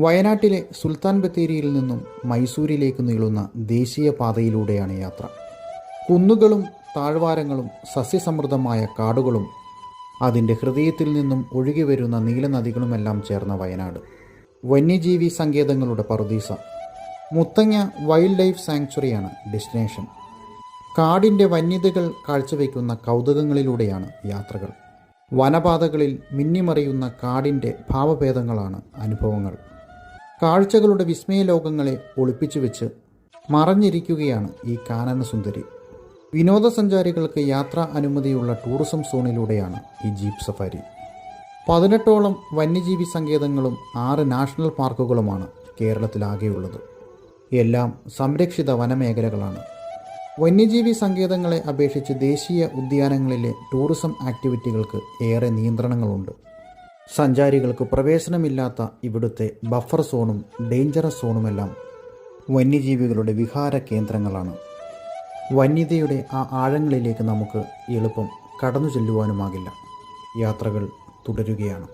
വയനാട്ടിലെ സുൽത്താൻ ബത്തേരിയിൽ നിന്നും മൈസൂരിലേക്ക് നീളുന്ന ദേശീയ പാതയിലൂടെയാണ് യാത്ര. കുന്നുകളും താഴ്വാരങ്ങളും സസ്യസമൃദ്ധമായ കാടുകളും അതിന്റെ ഹൃദയത്തിൽ നിന്നും ഒഴുകി വരുന്ന നീലനദികളുമെല്ലാം ചേർന്ന വയനാട്. വന്യജീവി സങ്കേതങ്ങളുടെ പറുദീസ. മുത്തങ്ങ വൈൽഡ് ലൈഫ് സാങ്ച്വറിയാണ് ഡെസ്റ്റിനേഷൻ. കാടിന്റെ വന്യതകൾ കാഴ്ചവെക്കുന്ന കൗതുകങ്ങളിലൂടെയാണ് യാത്രകൾ. വനപാതകളിൽ മിന്നിമറിയുന്ന കാടിന്റെ ഭാവഭേദങ്ങളാണ് അനുഭവങ്ങൾ. കാഴ്ചകളുടെ വിസ്മയ ലോകങ്ങളെ ഒളിപ്പിച്ചു വെച്ച് മറഞ്ഞിരിക്കുകയാണ് ഈ കാനനസുന്ദരി. വിനോദസഞ്ചാരികൾക്ക് യാത്രാ അനുമതിയുള്ള ടൂറിസം സോണിലൂടെയാണ് ഈ ജീപ്പ് സഫാരി. പതിനെട്ടോളം വന്യജീവി സങ്കേതങ്ങളും ആറ് നാഷണൽ പാർക്കുകളുമാണ് കേരളത്തിലാകെയുള്ളത്. എല്ലാം സംരക്ഷിത വനമേഖലകളാണ്. വന്യജീവി സങ്കേതങ്ങളെ അപേക്ഷിച്ച് ദേശീയ ഉദ്യാനങ്ങളിലെ ടൂറിസം ആക്ടിവിറ്റികൾക്ക് ഏറെ നിയന്ത്രണങ്ങളുണ്ട്. സഞ്ചാരികൾക്ക് പ്രവേശനമില്ലാത്ത ഇവിടുത്തെ ബഫർ സോണും ഡേഞ്ചറസ് സോണുമെല്ലാം വന്യജീവികളുടെ വിഹാര കേന്ദ്രങ്ങളാണ്. വന്യതയുടെ ആ ആഴങ്ങളിലേക്ക് നമുക്ക് എളുപ്പം കടന്നു ചെല്ലുവാനുമാകില്ല യാത്രകൾ തുടരുകയാണ്.